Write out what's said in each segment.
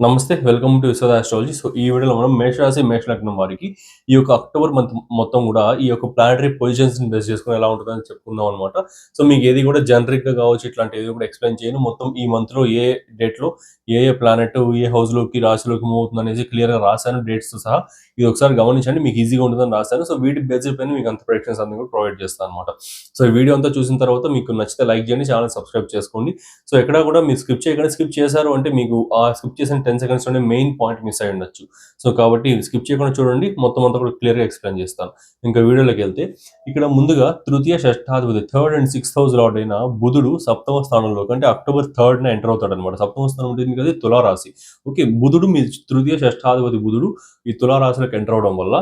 నమస్తే welcome to Vishwada astrology so ఈ వీడియోలో మనం మేషరాశి మేషలగ్నం వారికి ఈ యొక్క అక్టోబర్ మంత్ మొత్తం కూడా ఈ యొక్క ప్లానటరీ పొజిషన్స్ని బేస్ చేసుకుని ఎలా ఉంటుందని చెప్పుకుందాం అనమాట సో మీకు ఏది కూడా జనరిక్గా కావచ్చు ఇట్లాంటి ఏది కూడా ఎక్స్ప్లెయిన్ చేయను. మొత్తం ఈ మంత్లో ఏ డేట్లో ఏ ఏ ప్లానెట్ ఏ హౌస్లోకి రాశిలోకి మూవ్ అవుతుంది అనేసి క్లియర్గా రాశాను డేట్స్తో సహా. ఇది ఒకసారి గమనించండి మీకు ఈజీగా ఉంటుందని రాశాను. సో వీటి బేస్ పైన మీకు అంత ప్రొడక్షన్స్ అన్ని కూడా ప్రొవైడ్ చేస్తాను అనమాట సో ఈ వీడియో అంతా చూసిన తర్వాత మీకు నచ్చితే లైక్ చేయండి ఛానల్ సబ్స్క్రైబ్ చేసుకోండి. సో ఎక్కడ కూడా మీరు స్కిప్ చేయకుండా. స్కిప్ చేశారు అంటే మీకు ఆ స్కిప్ చేసిన టెన్ సెకండ్స్లోనే మెయిన్ పాయింట్ మిస్ అయి ఉండొచ్చు. సో కాబట్టి స్కిప్ చేయకుండా చూడండి మొత్తం అంతా కూడా క్లియర్గా ఎక్స్ప్లెయిన్ చేస్తాను. ఇంకా వీడియోలోకి వెళ్తే ఇక్కడ ముందుగా తృతీయ షష్టాధిపతి third and sixth house lord అయిన బుధుడు సప్తమ స్థానంలో అంటే అక్టోబర్ థర్డ్ ఎంటర్ అవుతాడు అనమాట సప్తమ స్థానం ఉంటుంది కదా? తులారాశి. ఓకే బుధుడు మీ తృతీయ షష్టాధిపతి బుధుడు ఈ తులారాశిలోకి ఎంటర్ అవడం వల్ల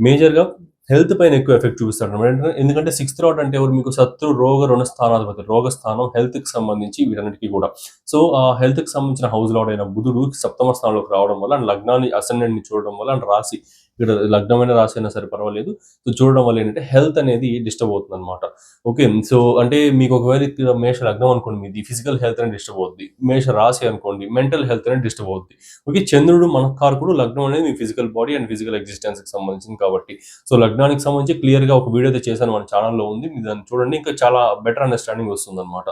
మేజర్గా హెల్త్ పైన ఎక్కువ ఎఫెక్ట్ చూపిస్తాడు అనమాట ఎందుకంటే సిక్స్త్ రాడ్ అంటే ఎవరు? మీకు శత్రు రోగ రుణ స్థానాధిపతి రోగ స్థానం హెల్త్కి సంబంధించి వీటన్నిటికీ కూడా. సో ఆ హెల్త్కి సంబంధించిన హౌస్ లాడ్ అయిన బుధుడు సప్తమ స్థానంలోకి రావడం వల్ల అండ్ లగ్నాన్ని అసెండెంట్ని చూడడం వల్ల అండ్ రాశి ఇక్కడ లగ్నమైన రాశి అయినా సరే పర్వాలేదు. సో చూడడం వల్ల ఏంటంటే హెల్త్ అనేది డిస్టర్బ్ అవుతుంది అనమాట ఓకే సో అంటే మీకు ఒకవేళ ఇక్కడ మేష లగ్నం అనుకోండి మీది ఫిజికల్ హెల్త్ అనేది డిస్టర్బ్ అవుద్ది. మేష రాశి అనుకోండి మెంటల్ హెల్త్ అనేది డిస్టర్బ్ అవుద్ది. ఓకే చంద్రుడు మన కూడా లగ్నం అనేది మీ ఫిజికల్ బాడీ అండ్ ఫిజికల్ ఎగ్జిస్టెన్స్కి సంబంధించింది కాబట్టి. సో లగ్నానికి సంబంధించి క్లియర్గా ఒక వీడియో అయితే చేశాను మన ఛానల్లో ఉంది. మీరు దాన్ని చూడండి ఇంకా చాలా బెటర్ అండర్స్టాండింగ్ వస్తుంది అనమాట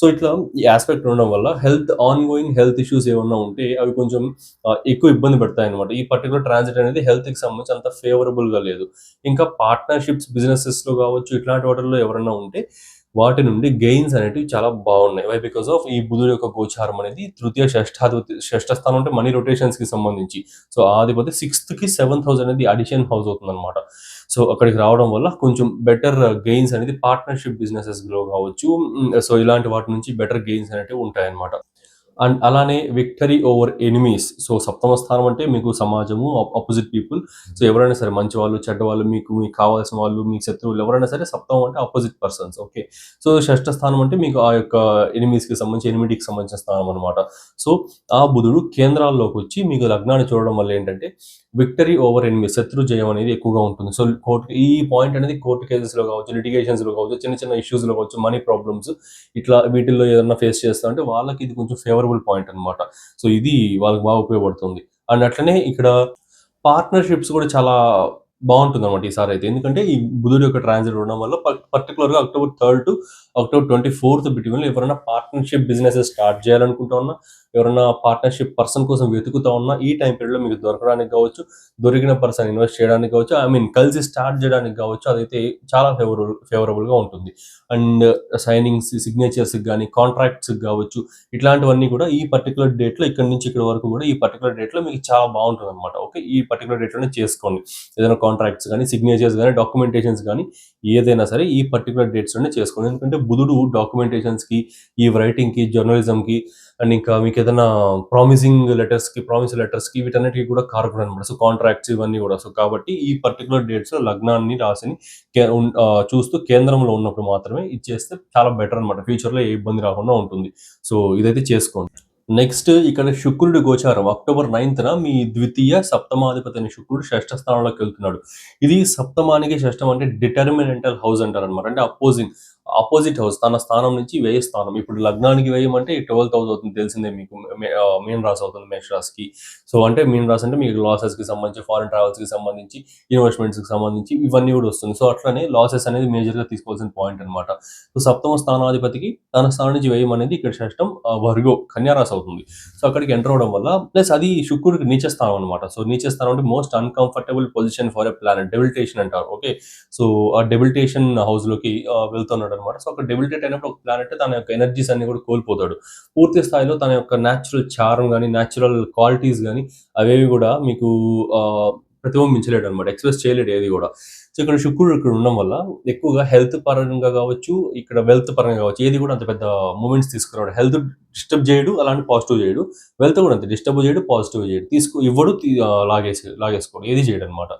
సో ఇట్లా ఈ ఆస్పెక్ట్ ఉండడం వల్ల health on going health issues ఏమన్నా ఉంటే అవి కొంచెం ఎక్కువ ఇబ్బంది పెడతాయి అనమాట ఈ పర్టికులర్ ట్రాన్సిట్ అనేది హెల్త్కి సంబంధించి అంత ఫేవరబుల్గా లేదు. ఇంకా పార్ట్నర్షిప్స్ బిజినెసెస్లో కావచ్చు ఇట్లాంటి వాటిల్లో ఎవరైనా ఉంటే వాటి నుండి గెయిన్స్ అనేటివి చాలా బాగున్నాయి. వై బికాస్ ఆఫ్ ఈ బుధుడు యొక్క గోచారం అనేది తృతీయ షష్టాధిపతి షష్ఠ స్థానం అంటే మనీ రొటేషన్స్కి సంబంధించి. సో ఆధిపతి సిక్స్త్కి సెవెంత్ హౌస్ అనేది అడిషన్ హౌస్ అవుతుంది అనమాట సో అక్కడికి రావడం వల్ల కొంచెం బెటర్ గెయిన్స్ అనేది పార్ట్నర్షిప్ బిజినెసెస్లో కావచ్చు సో ఇలాంటి వాటి నుంచి బెటర్ గెయిన్స్ అనేవి ఉంటాయన్నమాట. అండ్ అలానే విక్టరీ ఓవర్ ఎనిమీస్. సో సప్తమ స్థానం అంటే మీకు సమాజము అపోజిట్ పీపుల్. సో ఎవరైనా సరే మంచి వాళ్ళు చెడ్డ వాళ్ళు మీకు మీకు కావాల్సిన వాళ్ళు మీ శత్రువులు ఎవరైనా సరే సప్తమం అంటే ఆపోజిట్ పర్సన్స్ ఓకే. సో షష్ఠ స్థానం అంటే మీకు ఆ యొక్క ఎనిమీస్కి సంబంధించి ఎనిమిటికి సంబంధించిన స్థానం అనమాట సో ఆ బుధుడు కేంద్రాల్లోకి వచ్చి మీకు లగ్నాన్ని చూడడం వల్ల ఏంటంటే విక్టరీ ఓవర్ ఎనిమి శత్రు జయం అనేది ఎక్కువగా ఉంటుంది. సో కోర్టు ఈ పాయింట్ అనేది కోర్టు కేసెస్లో కావచ్చు లిటిగేషన్స్లో కావచ్చు చిన్న చిన్న ఇష్యూస్లో కావచ్చు మనీ ప్రాబ్లమ్స్ ఇట్లా వీటిల్లో ఏదైనా ఫేస్ చేస్తా అంటే వాళ్ళకి ఇది కొంచెం ఫేవరబుల్ పాయింట్ అన్నమాట. సో ఇది వాళ్ళకి బాగా ఉపయోగపడుతుంది. అండ్ అట్లనే ఇక్కడ పార్ట్నర్షిప్స్ కూడా చాలా బాగుంటుంది అనమాట ఈసారి అయితే. ఎందుకంటే ఈ బుధుడు యొక్క ట్రాన్సిట్ ఉండడం వల్ల పర్టికులర్గా October third to October twenty fourth బిట్వీన్లో ఎవరైనా పార్ట్నర్షిప్ బిజినెస్ స్టార్ట్ చేయాలనుకుంటా ఉన్నా ఎవరైనా పార్ట్నర్షిప్ పర్సన్ కోసం వెతుకుతా ఉన్నా ఈ టైం పీరియడ్లో మీకు దొరకడానికి కావచ్చు దొరికిన పర్సన్ ఇన్వెస్ట్ చేయడానికి కావచ్చు ఐ మీన్ కలిసి స్టార్ట్ చేయడానికి కావచ్చు అదైతే చాలా ఫేవరబుల్ ఫేవరబుల్గా ఉంటుంది. అండ్ సైనింగ్స్ సిగ్నేచర్స్ కానీ కాంట్రాక్ట్స్ కావచ్చు ఇట్లాంటివన్నీ కూడా ఈ పర్టికులర్ డేట్లో ఇక్కడ నుంచి ఇక్కడ వరకు కూడా ఈ పర్టికులర్ డేట్లో మీకు చాలా బాగుంటుంది అనమాట ఓకే ఈ పర్టికులర్ డేట్లోనే చేసుకోండి. ఏదైనా కాంట్రాక్ట్స్ కానీ సిగ్నేచర్స్ కానీ డాక్యుమెంటేషన్స్ కానీ ఏదైనా సరే ఈ పర్టికులర్ డేట్స్లోనే చేసుకోండి. ఎందుకంటే బుధుడు డాక్యుమెంటేషన్స్కి ఈ రైటింగ్కి జర్నలిజం కి అండ్ ఇంకా మీకు ఏదైనా ప్రామిసింగ్ లెటర్స్కి ప్రామిస్ లెటర్స్కి వీటన్నిటికీ కూడా కారకుడు అనమాట సో కాంట్రాక్ట్స్ ఇవన్నీ కూడా. సో కాబట్టి ఈ పర్టికులర్ డేట్స్లో లగ్నాన్ని రాసిని చూస్తూ కేంద్రంలో ఉన్నప్పుడు మాత్రమే ఇచ్చేస్తే చాలా బెటర్ అనమాట ఫ్యూచర్లో ఏ ఇబ్బంది రాకుండా ఉంటుంది. సో ఇదైతే చేసుకోండి. నెక్స్ట్ ఇక్కడ శుక్రుడి గోచారం. అక్టోబర్ నైన్త్ మీ ద్వితీయ సప్తమాధిపతి అయిన శుక్రుడు షష్ఠ స్థానంలోకి వెళ్తున్నాడు. ఇది సప్తమానికి షష్టం అంటే డిటర్మినెంటల్ హౌస్ అంటారు అనమాట అంటే అపోజింగ్ ఆపోజిట్ హౌస్ తన స్థానం నుంచి వ్యయ స్థానం. ఇప్పుడు లగ్నానికి వ్యయం అంటే ట్వెల్త్ హౌస్ అవుతుంది తెలిసిందే మీకు మీన్ రాశి అవుతుంది మేష రాశికి సో అంటే మీన్ రాశి అంటే మీకు లాసెస్కి సంబంధించి ఫారెన్ ట్రావెల్స్కి సంబంధించి ఇన్వెస్ట్మెంట్స్కి సంబంధించి ఇవన్నీ కూడా వస్తుంది. సో అట్లనే లాసెస్ అనేది మేజర్గా తీసుకోవాల్సిన పాయింట్ అనమాట సో సప్తమ స్థానాధిపతికి తన స్థానం నుంచి వ్యయం అనేది ఇక్కడ షష్టం వర్గో కన్యారాశి అవుతుంది. సో అక్కడికి ఎంటర్ అవడం వల్ల ప్లస్ అది శుక్రుడికి నీచ స్థానం అనమాట సో నీచ స్థానం అంటే most uncomfortable position for a planet debilitation అంటారు ఓకే? సో ఆ డెబిలిటేషన్ హౌస్లోకి వెళ్తున్నాడు అనమాట సో ఒక డెబిలిటేట్ అయినప్పుడు ఒక ప్లానెట్ తన యొక్క ఎనర్జీస్ అన్ని కూడా కోల్పోతాడు. పూర్తి స్థాయిలో తన యొక్క న్యాచురల్ చారం కానీ న్యాచురల్ క్వాలిటీస్ కానీ అవేవి కూడా మీకు ప్రతిబింబించలేడు అనమాట ఎక్స్ప్రెస్ చేయలేడు ఏది కూడా. సో ఇక్కడ శుక్రుడు ఇక్కడ ఉండడం వల్ల ఎక్కువగా హెల్త్ పరంగా కావచ్చు ఇక్కడ వెల్త్ పరంగా కావచ్చు ఏది కూడా అంత పెద్ద మూమెంట్స్ తీసుకురాడు. హెల్త్ డిస్టర్బ్ చేయడు అలాంటి పాజిటివ్ చేయడు. వెల్త్ కూడా అంతే డిస్టర్బ్ చేయడు పాజిటివ్ చేయడు. తీసుకు ఇవ్వడు లాగేసి లాగేసుకోడు. ఏది చేయడు అనమాట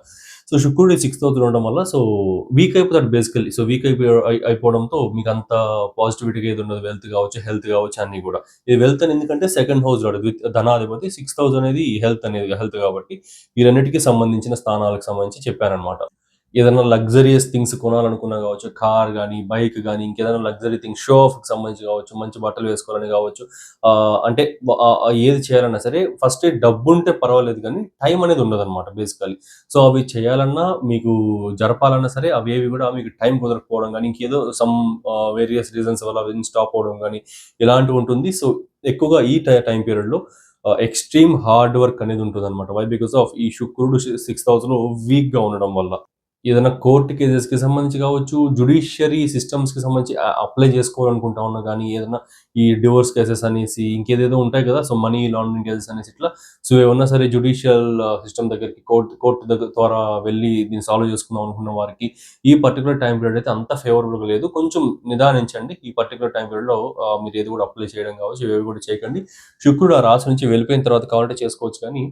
సో శుక్రుడు సిక్స్త్ అవుతూ ఉండడం వల్ల సో వీక్ అయిపోతాడు బేసికల్లీ సో వీక్ అయిపోయి అయిపోవడంతో మీకు అంత పాజిటివిటీగా ఏది ఉండదు వెల్త్ కావచ్చు హెల్త్ కావచ్చు అన్ని కూడా. ఇది వెల్త్ అని ఎందుకంటే సెకండ్ హౌస్ రాడు ధనాధిపతి సిక్స్త్ హౌస్ అనేది హెల్త్ అనేది హెల్త్ కాబట్టి వీరన్నిటికీ సంబంధించిన స్థానాలకు సంబంధించి చెప్పానమాట ఏదైనా లగ్జరియస్ థింగ్స్ కొనాలనుకున్నా కావచ్చు కార్ కానీ బైక్ కానీ ఇంకేదైనా లగ్జరీ థింగ్స్ షో ఆఫ్కి సంబంధించి కావచ్చు మంచి బట్టలు వేసుకోవాలని కావచ్చు అంటే ఏది చేయాలన్నా సరే ఫస్ట్ డబ్బు ఉంటే పర్వాలేదు కానీ టైం అనేది ఉండదు అనమాట బేసికలీ సో అవి చేయాలన్నా మీకు జరపాలన్నా సరే అవి ఏవి కూడా మీకు టైం కుదరకపోవడం కానీ ఇంకేదో సమ్ వేరియస్ రీజన్స్ వల్ల అవి స్టాప్ అవడం కానీ ఇలాంటివి ఉంటుంది. సో ఎక్కువగా ఈ టైం పీరియడ్లో ఎక్స్ట్రీమ్ హార్డ్ వర్క్ అనేది ఉంటుంది అనమాట వై బికాస్ ఆఫ్ ఈ శుక్రుడు సిక్స్ థౌసండ్ వీక్గా ఉండడం వల్ల. ఏదైనా కోర్టు కేసెస్కి సంబంధించి కావచ్చు జుడిషియరీ సిస్టమ్స్కి సంబంధించి అప్లై చేసుకోవాలనుకుంటా ఉన్నా కానీ ఏదైనా ఈ డివోర్స్ కేసెస్ అనేసి ఇంకేదేదో ఉంటాయి కదా సో మనీ లాండరింగ్ కేసెస్ అనేసి ఇట్లా. సో ఏమన్నా సరే జుడిషియల్ సిస్టమ్ దగ్గరికి కోర్టు కోర్టు దగ్గర ద్వారా వెళ్ళి దీన్ని సాల్వ్ చేసుకుందాం అనుకున్న వారికి ఈ పర్టికులర్ టైం పీరియడ్ అయితే అంత ఫేవరబుల్గా లేదు. కొంచెం నిదానించండి. ఈ పర్టికులర్ టైం పీరియడ్లో మీరు ఏది కూడా అప్లై చేయడం కావచ్చు ఏవి కూడా చేయకండి. శుక్రుడు ఆ రాశి నుంచి వెళ్ళిపోయిన తర్వాత కావాలంటే చేసుకోవచ్చు కానీ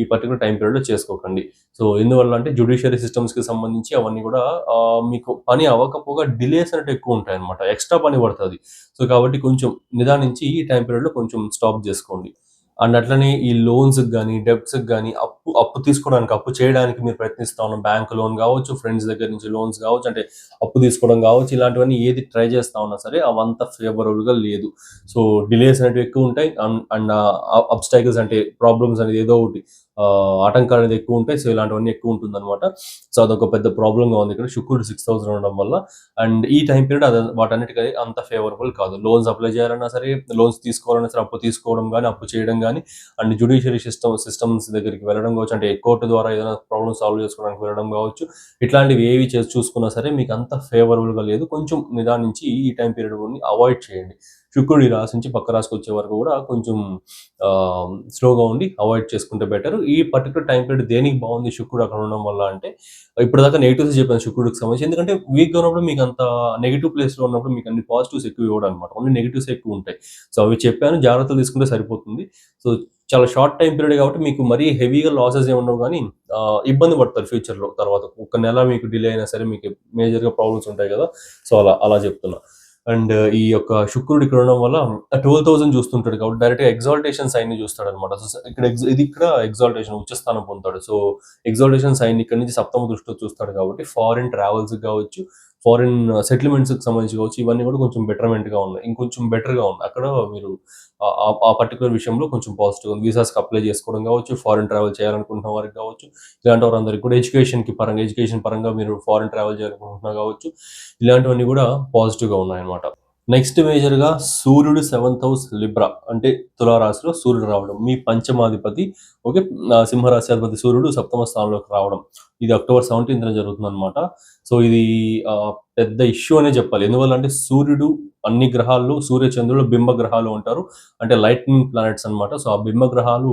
ఈ పర్టికులర్ టైం పీరియడ్లో చేసుకోకండి. సో ఎందువల్ల అంటే జుడిషియరీ సిస్టమ్స్కి సంబంధించి అవన్నీ కూడా మీకు పని అవ్వకపోగా డిలేస్ అనేవి ఎక్కువ ఉంటాయి అనమాట ఎక్స్ట్రా పని పడుతుంది. సో కాబట్టి కొంచెం నిదానించి ఈ టైం పీరియడ్లో కొంచెం స్టాప్ చేసుకోండి. అండ్ అట్లనే ఈ లోన్స్ కానీ డెబ్ట్స్ కానీ అప్పు అప్పు తీసుకోవడానికి అప్పు చేయడానికి మీరు ప్రయత్నిస్తా ఉన్నాం. బ్యాంక్ లోన్ కావచ్చు ఫ్రెండ్స్ దగ్గర నుంచి లోన్స్ కావచ్చు అంటే అప్పు తీసుకోవడం కావచ్చు ఇలాంటివన్నీ ఏది ట్రై చేస్తా ఉన్నా సరే అవంతా ఫేవరబుల్గా లేదు. సో డిలేస్ అనేవి ఎక్కువ ఉంటాయి. అండ్ అబ్స్టాకిల్స్ అంటే ప్రాబ్లమ్స్ అనేది ఏదో ఒకటి ఆటంకాలు అనేది ఎక్కువ ఉంటాయి. సో ఇలాంటివన్నీ ఎక్కువ ఉంటుంది అనమాట సో అదొక పెద్ద ప్రాబ్లంగా ఉంది ఇక్కడ. శుక్రుడు సిక్స్ థౌసండ్ ఉండడం వల్ల. అండ్ ఈ టైం పీరియడ్ అది వాటన్నిటికీ అంత ఫేవరబుల్ కాదు. లోన్స్ అప్లై చేయాలన్నా సరే లోన్స్ తీసుకోవాలన్నా సరే అప్పు తీసుకోవడం కానీ అప్పు చేయడం కానీ అండ్ జుడిషియరీ సిస్టమ్ సిస్టమ్స్ దగ్గరికి వెళ్ళడం కావచ్చు అంటే కోర్టు ద్వారా ఏదైనా ప్రాబ్లమ్ సాల్వ్ చేసుకోవడానికి వెళ్ళడం కావచ్చు ఇట్లాంటివి ఏవి చేసి చూసుకున్నా సరే మీకు అంత ఫేవరబుల్గా లేదు. కొంచెం నిదానించి ఈ టైం పీరియడ్ అవాయిడ్ చేయండి. శుక్రుడి రాశి నుంచి పక్క రాశికి వచ్చే వరకు కూడా కొంచెం స్లోగా ఉండి అవాయిడ్ చేసుకుంటే బెటర్. ఈ పర్టికులర్ టైం పీరియడ్ దేనికి బాగుంది శుక్రుడు అక్కడ ఉండడం వల్ల అంటే ఇప్పుడు దాకా నెగిటివ్స్ చెప్పాను శుక్రుడికి సంబంధించి. ఎందుకంటే వీక్గా ఉన్నప్పుడు మీకు అంత నెగిటివ్ ప్లేస్లో ఉన్నప్పుడు మీకు అన్ని పాజిటివ్స్ ఎక్కువ ఇవ్వడం అనమాట ఓన్లీ నెగిటివ్స్ ఎక్కువ ఉంటాయి. సో అవి చెప్పాను జాగ్రత్తలు తీసుకుంటే సరిపోతుంది. సో చాలా షార్ట్ టైం పీరియడ్ కాబట్టి మీకు మరీ హెవీగా లాసెస్ ఏమన్నా కానీ ఇబ్బంది పడతారు ఫ్యూచర్లో తర్వాత. ఒక నెల మీకు డిలే అయినా సరే మీకు మేజర్గా ప్రాబ్లమ్స్ ఉంటాయి కదా. సో అలా అలా చెప్తున్నా. అండ్ ఈ యొక్క శుక్రుడు ఇక్కడ ఉండడం వల్ల ట్వెల్వ్ థౌసండ్ చూస్తుంటాడు కాబట్టి డైరెక్ట్ ఎగ్జాల్టేషన్ సైన్ని చూస్తాడు అనమాట సో ఇక్కడ ఇది ఇక్కడ ఎగ్జాల్టేషన్ ఉచ్చస్థానం పొందుతాడు. సో ఎగ్జాల్టేషన్ సైన్ ఇక్కడ నుంచి సప్తమ దృష్టిలో చూస్తాడు కాబట్టి ఫారిన్ ట్రావెల్స్ కావచ్చు ఫారిన్ సెటిల్మెంట్స్కి సంబంధించి కావచ్చు ఇవన్నీ కూడా కొంచెం బెటర్మెంట్గా ఉన్నాయి. ఇంకొంచెం బెటర్గా ఉంది అక్కడ మీరు ఆ- ఆ- పర్టికులర్ విషయంలో కొంచెం పాజిటివ్ ఉంది. వీసాస్కి అప్లై చేసుకోవడం కావచ్చు ఫారిన్ ట్రావెల్ చేయాలనుకుంటున్న వారికి కావచ్చు ఇలాంటి వారందరికీ కూడా ఎడ్యుకేషన్కి పరంగా ఎడ్యుకేషన్ పరంగా మీరు ఫారిన్ ట్రావెల్ చేయాలనుకుంటున్నా కావచ్చు ఇలాంటివన్నీ కూడా పాజిటివ్గా ఉన్నాయన్నమాట. నెక్స్ట్ మేజర్గా సూర్యుడు సెవెంత్ హౌస్ లిబ్రా అంటే తులారాశిలో సూర్యుడు రావడం. మీ పంచమాధిపతి ఓకే సింహరాశి అధిపతి సూర్యుడు సప్తమ స్థానంలోకి రావడం. ఇది అక్టోబర్ సెవెంటీన్త్న జరుగుతుంది అనమాట సో ఇది పెద్ద ఇష్యూ అనే చెప్పాలి. ఎందువల్ల అంటే సూర్యుడు అన్ని గ్రహాల్లో సూర్య చంద్రులు బింబ గ్రహాలు అంటే లైట్నింగ్ ప్లానెట్స్ అన్నమాట. సో ఆ బింబ గ్రహాలు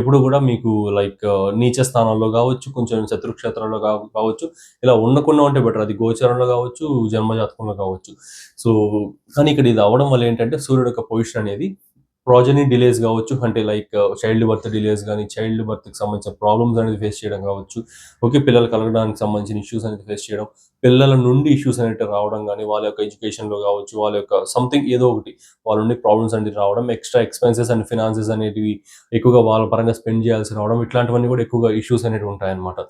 ఎప్పుడు కూడా మీకు లైక్ నీచ స్థానంలో కావచ్చు కొంచెం శత్రుక్షేత్రంలో కావచ్చు ఇలా ఉండకుండా ఉంటే బెటర్. అది గోచరంలో కావచ్చు జన్మజాతకంలో కావచ్చు. సో కానీ ఇక్కడ ఇది అవడం వల్ల ఏంటంటే సూర్యుడు యొక్క పొజిషన్ అనేది ప్రాజనీ డిలేస్ కావచ్చు అంటే లైక్ చైల్డ్ బర్త్ డిలేస్ కానీ చైల్డ్ బర్త్కి సంబంధించిన ప్రాబ్లమ్స్ అనేది ఫేస్ చేయడం కావచ్చు. ఓకే పిల్లలు కలగడానికి సంబంధించిన ఇష్యూస్ అనేది ఫేస్ చేయడం పిల్లల నుండి ఇష్యూస్ అనేవి రావడం కానీ వాళ్ళ యొక్క ఎడ్యుకేషన్లో కావచ్చు వాళ్ళ యొక్క సంథింగ్ ఏదో ఒకటి వాళ్ళ నుండి ప్రాబ్లమ్స్ అనేది రావడం ఎక్స్ట్రా ఎక్స్పెన్సెస్ అండ్ ఫినాన్సెస్ అనేటివి ఎక్కువగా వాళ్ళ పరంగా స్పెండ్ చేయాల్సి రావడం ఇట్లాంటివన్నీ కూడా ఎక్కువగా ఇష్యూస్ అనేవి ఉంటాయన్నమాట.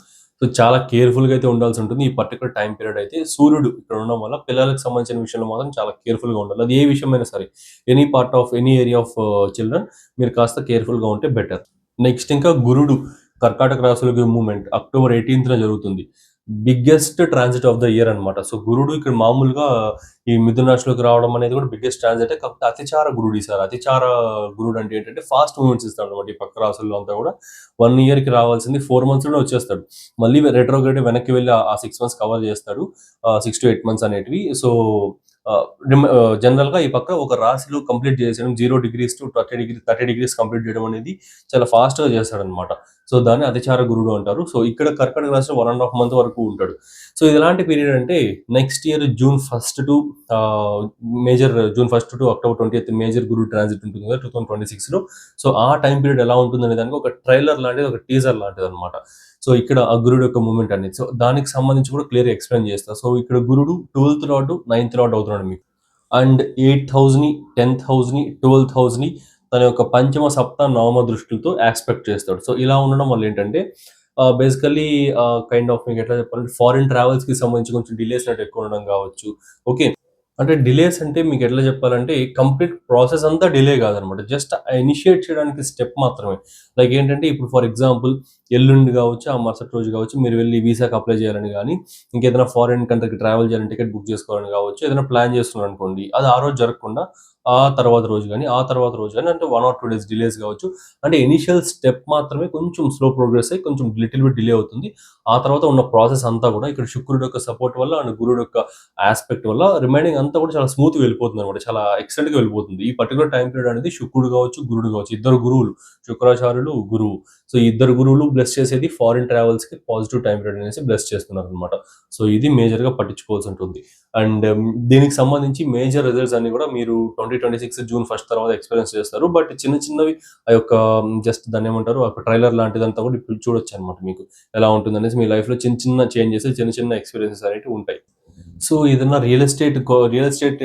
సో చాలా కేర్ఫుల్గా అయితే ఉండాల్సి ఉంటుంది. ఈ పర్టికులర్ టైం పీరియడ్ అయితే సూర్యుడు ఇక్కడ ఉండడం వల్ల పిల్లలకు సంబంధించిన విషయంలో మాత్రం చాలా కేర్ఫుల్గా ఉండాలి. అది ఏ విషయమైనా సరే any part of any area of children మీరు కాస్త కేర్ఫుల్గా ఉంటే బెటర్ నెక్స్ట్ ఇంకా గురుడు కర్కాటక రాశులకి మూమెంట్ అక్టోబర్ ఎయిటీన్త్న జరుగుతుంది. Biggest transit of the year అనమాట సో గురుడు ఇక్కడ మామూలుగా ఈ మిథున రాశిలోకి రావడం అనేది కూడా బిగ్గెస్ట్ ట్రాన్సిట్ కాకపోతే అతిచార గురుడు ఈసారి అతిచార గురుడు అంటే ఏంటంటే ఫాస్ట్ మూమెంట్స్ ఇస్తాడు అనమాట ఈ పక్క రాసుల్లో అంతా కూడా. వన్ ఇయర్కి రావాల్సింది ఫోర్ మంత్స్లోనే వచ్చేస్తాడు. మళ్ళీ రెట్రోగ్రేడ్ వెనక్కి వెళ్ళి ఆ సిక్స్ మంత్స్ కవర్ చేస్తాడు. సిక్స్ టు ఎయిట్ మంత్స్ అనేటివి. సో జనరల్గా ఈ పక్క ఒక రాశిలో కంప్లీట్ చేసేయడం zero degrees to thirty degree thirty degrees complete చేయడం అనేది చాలా ఫాస్ట్గా చేస్తాడు అనమాట సో దాన్ని అతిచార గురుడు అంటారు. సో ఇక్కడ కర్కటక రాశి వన్ అండ్ హాఫ్ మంత్ వరకు ఉంటాడు. సో ఇది ఎలాంటి పీరియడ్ అంటే next year June first to major June first to October twenty eighth major Guru transit ఉంటుంది కదా టూ థౌసండ్ ట్వంటీ సిక్స్లో సో ఆ టైం పీరియడ్ ఎలా ఉంటుంది అనే దానికి ఒక ట్రైలర్ లాంటిది ఒక టీజర్ లాంటిది అనమాట సో ఇక్కడ ఆ గురుడు యొక్క మూమెంట్ అనేది. సో దానికి సంబంధించి కూడా క్లియర్ ఎక్స్ప్లెయిన్ చేస్తా. సో ఇక్కడ గురుడు ట్వెల్త్ రాడ్ నైన్త్ లాట్ అవుతున్నాడు మీకు. And eight house tenth house twelve twelfth తన యొక్క పంచమ సప్త నవమ దృష్టితో యాక్స్పెక్ట్ చేస్తాడు సో ఇలా ఉండడం వల్ల ఏంటంటే బేసికల్లీ కైండ్ ఆఫ్ మీకు ఎట్లా చెప్పాలంటే ఫారిన్ ట్రావెల్స్‌కి సంబంధించి కొంచెం డిలేస్ అనేది ఎక్కువ ఉండడం కావచ్చు. ఓకే. అంటే డిలేస్ అంటే మీకు ఎట్లా చెప్పాలంటే కంప్లీట్ ప్రాసెస్ అంతా డిలే కాదనమాట. జస్ట్ ఇనిషియేట్ చేయడానికి స్టెప్ మాత్రమే. లైక్ ఏంటంటే ఇప్పుడు ఫర్ ఎగ్జాంపుల్ ఎల్లుండి కావచ్చు, ఆ మరుసటి రోజు కావచ్చు మీరు వెళ్ళి వీసాకి అప్లై చేయాలని కానీ ఇంకేదైనా ఫారిన్ కంట్రీకి ట్రావెల్ చేయాలని టికెట్ బుక్ చేసుకోవాలని కావచ్చు, ఏదైనా ప్లాన్ చేస్తున్నారనుకోండి. అది ఆ రోజు జరగకుండా ఆ తర్వాత రోజు కానీ ఆ తర్వాత రోజు గాని అంటే one or two days delays కావచ్చు. అంటే ఇనీషియల్ స్టెప్ మాత్రమే కొంచెం స్లో ప్రోగ్రెస్ అయ్యి కొంచెం లిటిల్ బిట్ డిలే అవుతుంది. ఆ తర్వాత ఉన్న ప్రాసెస్ అంతా కూడా ఇక్కడ శుక్రుడు యొక్క సపోర్ట్ వల్ల అండ్ గురుడు యొక్క ఆస్పెక్ట్ వల్ల రిమైనింగ్ అంతా కూడా చాలా స్మూత్‌గా వెళ్ళిపోతుందనమాట. చాలా ఎక్సలెంట్‌గా వెళ్ళిపోతుంది. ఈ పర్టికులర్ టైమ్ పీరియడ్ అనేది శుక్రుడు కావచ్చు, గురుడు కావచ్చు. ఇద్దరు గురువులు శుక్రాచార్యులు, గురువు. సో, ఇద్దరు గురువులు బ్లెస్ చేసేది ఫారిన్ ట్రావెల్స్‌కి పాజిటివ్ టైం పీరియడ్ అనేసి బ్లెస్ చేస్తున్నారనమాట. సో, ఇది మేజర్‌గా పట్టించుకోవాల్సి ఉంటుంది. అండ్ um, దీనికి సంబంధించి మేజర్ రిజల్ట్స్ అన్ని కూడా మీరు 2026 జూన్ ఫస్ట్ తర్వాత ఎక్స్‌పీరియన్స్ చేస్తారు. బట్ చిన్న చిన్నవి ఆ యొక్క um, జస్ట్ దాన్ని ఏమంటారు ఒక ట్రైలర్ లాంటిదంతా కూడా ఇప్పుడు చూడొచ్చు అనమాట మీకు. ఎలా ఉంటుందనేసి మీ లైఫ్‌లో చిన్న చిన్న చేంజెస్, చిన్న చిన్న ఎక్స్‌పీరియన్సెస్ అనేవి ఉంటాయి. సో, ఏదైనా real estate real estate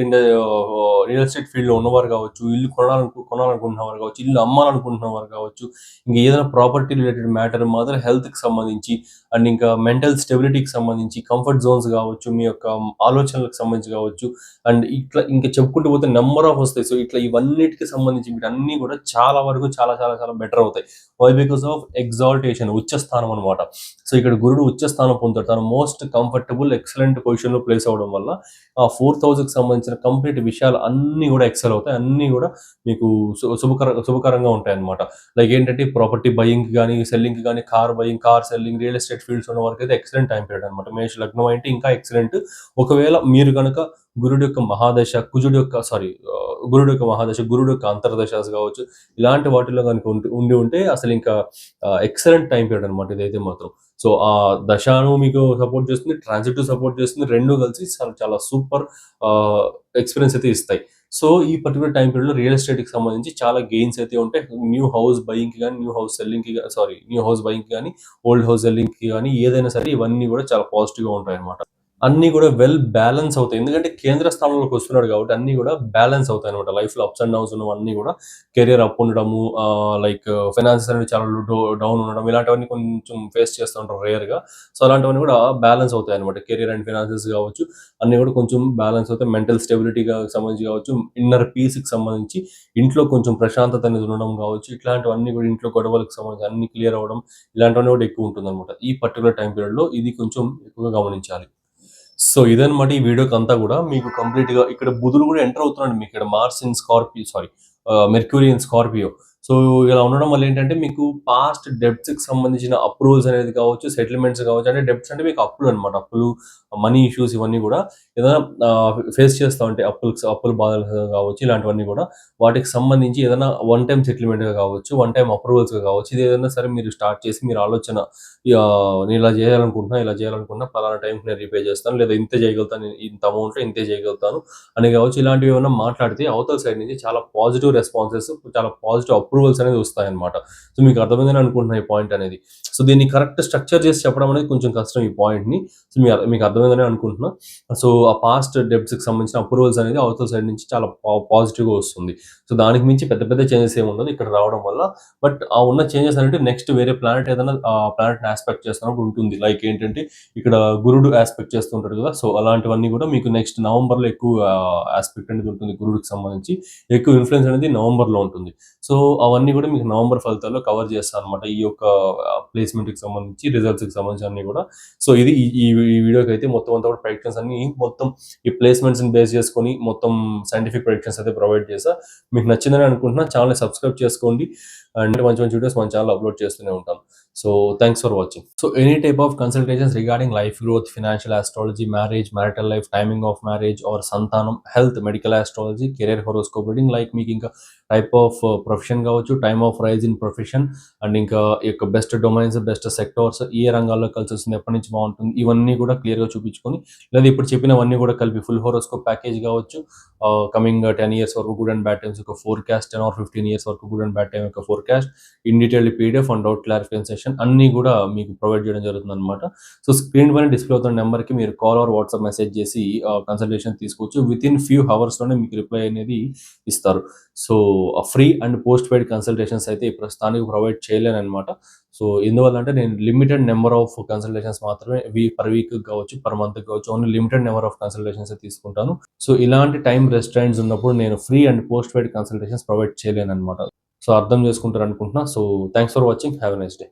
real estate ఫీల్డ్‌లో ఉన్నవారు కావచ్చు, ఇల్లు కొనాలనుకు కొనాలనుకుంటున్నవారు కావచ్చు, ఇల్లు అమ్మాలనుకుంటున్నవారు కావచ్చు, ఇంకా ఏదైనా ప్రాపర్టీ రిలేటెడ్ మ్యాటర్ మాత్రం హెల్త్‌కి సంబంధించి అండ్ ఇంకా మెంటల్ స్టెబిలిటీకి సంబంధించి, కంఫర్ట్ జోన్స్ కావచ్చు, మీ యొక్క ఆలోచనలకు సంబంధించి కావచ్చు, అండ్ ఇట్లా ఇంకా చెప్పుకుంటూ పోతే నెంబర్ ఆఫ్ వస్తాయి. సో, ఇట్లా ఇవన్నిటికి సంబంధించి వీటన్నీ కూడా చాలా వరకు చాలా చాలా చాలా బెటర్ అవుతాయి. వై? బికాస్ ఆఫ్ ఎగ్జాల్టేషన్ ఉచ్చ స్థానం అనమాట. సో, ఇక్కడ గురుడు ఉచ్చ స్థానం పొందుతాడు. తను మోస్ట్ కంఫర్టబుల్ ఎక్సలెంట్ పొజిషన్‌లో ప్లేస్ అవ్వడం వల్ల ఆ ఫోర్ థౌజండ్కి సంబంధించిన కంప్లీట్ విషయాలు అన్నీ కూడా ఎక్సెల్ అవుతాయి. అన్నీ కూడా మీకు శుభకర శుభకరంగా ఉంటాయి అన్నమాట లైక్ ఏంటంటే ప్రాపర్టీ బయింగ్ కానీ సెల్లింగ్ కానీ car buying, car selling, real estate fields ఉన్న వారికైతే ఎక్సలెంట్ టైం పీరియడ్ అనమాట. మేష లగ్నం అంటే ఇంకా ఎక్సలెంట్. ఒకవేళ మీరు కనుక గురుడు యొక్క మహాదశ, కుజుడు యొక్క సారీ గురుడు యొక్క మహాదశ, గురుడు యొక్క అంతర్దశస్ కావచ్చు, ఇలాంటి వాటిలో కనుక ఉండి ఉంటే అసలు ఇంకా ఎక్సలెంట్ టైం పీరియడ్ అనమాట ఇదైతే మాత్రం. సో, ఆ దశాను మీకు సపోర్ట్ చేస్తుంది. ట్రాన్సిట్ సపోర్ట్ చేస్తుంది. రెండు కలిసి చాలా సూపర్ ఎక్స్‌పీరియన్స్ అయితే ఇస్తాయి. సో, ఈ పర్టికులర్ టైం పీరియడ్‌లో రియల్ ఎస్టేట్‌కి సంబంధించి చాలా గెయిన్స్ అయితే ఉంటాయి. న్యూ హౌస్ బయింగ్‌కి కానీ న్యూ హౌస్ సెల్లింగ్‌కి సారీ న్యూ హౌస్ బయింగ్‌కి కానీ ఓల్డ్ హౌస్ సెల్లింగ్‌కి కానీ ఏదైనా సరే ఇవన్నీ కూడా చాలా పాజిటివ్‌గా ఉంటాయన్నమాట. అన్నీ కూడా వెల్ బ్యాలెన్స్ అవుతాయి. ఎందుకంటే కేంద్ర స్థానంలోకి వస్తున్నాడు కాబట్టి అన్నీ కూడా బ్యాలెన్స్ అవుతాయన్నమాట. లైఫ్‌లో అప్స్ అండ్ డౌన్స్ ఉన్నవన్నీ కూడా కెరియర్ అప్ ఉండడము లైక్ ఫైనాన్సెస్ అనేవి చాలా డౌన్ ఉండడం ఇలాంటివన్నీ కొంచెం ఫేస్ చేస్తూ ఉంటారు రేర్‌గా. సో, అలాంటివన్నీ కూడా బ్యాలెన్స్ అవుతాయన్నమాట. కెరియర్ అండ్ ఫైనాన్సెస్ కావచ్చు, అన్నీ కూడా కొంచెం బ్యాలెన్స్ అవుతాయి. మెంటల్ స్టెబిలిటీగా సంబంధించి కావచ్చు, ఇన్నర్ పీస్‌కి సంబంధించి ఇంట్లో కొంచెం ప్రశాంతత అనేది ఉండడం కావచ్చు, ఇట్లాంటివన్నీ కూడా ఇంట్లో గొడవలకు సంబంధించి అన్ని క్లియర్ అవ్వడం ఇలాంటివన్నీ కూడా ఎక్కువ ఉంటుందన్నమాట. ఈ పర్టిక్యులర్ టైమ్ పీరియడ్‌లో ఇది కొంచెం ఎక్కువగా గమనించాలి. సో, ఇదనమాట ఈ వీడియోకంతా కూడా మీకు కంప్లీట్‌గా ఇక్కడ బుధుడు కూడా ఎంటర్ అవుతున్నాడు ఇక్కడ Mars in Scorpio sorry ah, Mercury in Scorpio. So, ఇలా ఉండడం వల్ల ఏంటంటే మీకు పాస్ట్ డెబ్ట్స్‌కి సంబంధించిన అప్రూవల్స్ అనేది కావచ్చు, సెటిల్మెంట్స్ కావచ్చు అంటే డెబ్ట్స్ అంటే మీకు అప్పులు అనమాట అప్పులు, మనీ ఇష్యూస్ ఇవన్నీ కూడా ఏదైనా ఫేస్ చేస్తా ఉంటే అప్పులు అప్పుల బాధలు కావచ్చు ఇలాంటివన్నీ కూడా వాటికి సంబంధించి ఏదైనా వన్ టైం సెటిల్మెంట్‌గా కావచ్చు, వన్ టైం అప్రూవల్స్‌గా కావచ్చు. ఇది ఏదైనా సరే మీరు స్టార్ట్ చేసి మీరు ఆలోచన నేను ఇలా చేయాలనుకుంటున్నా, ఇలా చేయాలనుకుంటున్నా పలానా టైంకి నేను రీపే చేస్తాను. లేదా ఇంతే చేయగలుగుతాను. ఇంత అమౌంట్‌లో ఇంతే చేయగలుగుతాను అని కావచ్చు. ఇలాంటివి ఏమైనా మాట్లాడితే అవతల సైడ్ నుంచి చాలా పాజిటివ్ రెస్పాన్సెస్, చాలా పాజిటివ్ అప్రూవల్స్ అనేది వస్తాయన్నమాట. సో, మీకు అర్థమైందని అనుకుంటున్నా ఈ పాయింట్ అనేది. సో, దీన్ని కరెక్ట్ స్ట్రక్చర్ చేసి చెప్పడం అనేది కొంచెం కష్టం ఈ పాయింట్‌ని. సో, మీ మీకు అర్థమైందని అనుకుంటున్నా. సో, ఆ పాస్ట్ డెబ్ట్స్‌కి సంబంధించిన అప్రూవల్స్ అనేది అవతల సైడ్ నుంచి చాలా పా పాజిటివ్‌గా వస్తుంది. సో, దానికి మించి పెద్ద పెద్ద చేంజెస్ ఏమి ఉండదు ఇక్కడ రావడం వల్ల. బట్ ఆ ఉన్న చేంజెస్ అనేవి నెక్స్ట్ వేరే ప్లానెట్ ఏదైనా ఆ ప్లానెట్‌ని యాస్పెక్ట్ చేస్తున్నప్పుడు ఉంటుంది. లైక్ ఏంటంటే ఇక్కడ గురుడు యాస్పెక్ట్ చేస్తూ ఉంటాడు కదా! సో, అలాంటివన్నీ కూడా మీకు నెక్స్ట్ నవంబర్‌లో ఎక్కువ ఆస్పెక్ట్ అనేది ఉంటుంది గురుడికి సంబంధించి. ఎక్కువ ఇన్ఫ్లుయెన్స్ అనేది నవంబర్‌లో ఉంటుంది. సో, అవన్నీ కూడా మీకు నవంబర్ ఫలితాల్లో కవర్ చేస్తాను అనమాట ఈ యొక్క ప్లేస్‌మెంట్‌కి సంబంధించి, రిజల్ట్స్‌కి సంబంధించి అన్నీ కూడా. సో, ఇది ఈ ఈ వీడియోకి అయితే మొత్తం అంతా కూడా ప్రొడక్షన్స్ అన్ని మొత్తం ఈ ప్లేస్‌మెంట్స్‌ని బేస్ చేసుకొని మొత్తం సైంటిఫిక్ ప్రొడక్షన్స్ అయితే ప్రొవైడ్ చేసా మీకు నచ్చిందని అనుకుంటున్నా. ఛానల్ని సబ్స్క్రైబ్ చేసుకోండి. అండ్ మంచి మంచి వీడియోస్ మన ఛానల్ అప్లోడ్ చేస్తూనే ఉంటాం so, thanks for watching. So, any type of consultations regarding life growth, financial astrology, marriage, marital life, timing of marriage or సంతానం, health, medical astrology, career horoscope reading like మీకు ఇంకా type of profession కావచ్చు, time of rise in profession and ఇంకా ఈ యొక్క best domains, best sectors ఏ రంగాల్లో కలిసి వస్తుంది, ఎప్పటి నుంచి బాగుంటుంది ఇవన్నీ కూడా క్లియర్‌గా చూపించుకొని లేదా ఇప్పుడు చెప్పినవన్నీ కూడా కలిపి ఫుల్ హోరోస్కోప్ ప్యాకేజ్ కావచ్చు. కమింగ్ 10 ఇయర్స్ వరకు గుడ్ అండ్ బ్యాడ్ టైమ్స్ యొక్క ఫోర్‌కాస్ట్ 10 ఆర్ 15 ఇయర్స్ వరకు గుడ్ అండ్ బ్యాడ్ టైమ్ యొక్క forecast, in detailed PDF and doubt clarification session అన్నీ కూడా మీకు ప్రొవైడ్ చేయడం జరుగుతుంది అనమాట సో, స్క్రీన్ పైన డిస్ప్లే అవుతున్న నెంబర్‌కి మీరు కాల్ ఆర్ వాట్సాప్ మెసేజ్ చేసి కన్సల్టేషన్ తీసుకోవచ్చు. వితిన్ ఫ్యూ హవర్స్‌లోనే మీకు రిప్లై అనేది ఇస్తారు. So, free and post paid consultations అయితే ప్రస్తుతానికి ప్రొవైడ్ చేయలేను అనమాట సో ఎందువల్ల అంటే నేను లిమిటెడ్ నెంబర్ ఆఫ్ కన్సల్టేషన్స్ మాత్రమే వీ పర్ వీక్ కావచ్చు పర్ మంత్ కావచ్చు only limited number of consultations తీసుకుంటాను. సో ఇలాంటి టైం రెస్టారెంట్స్ ఉన్నప్పుడు నేను free and post paid consultations provide చేయలేను అనమాట సో అర్థం చేసుకుంటారు అనుకుంటున్నా so thanks for watching. Have a nice day.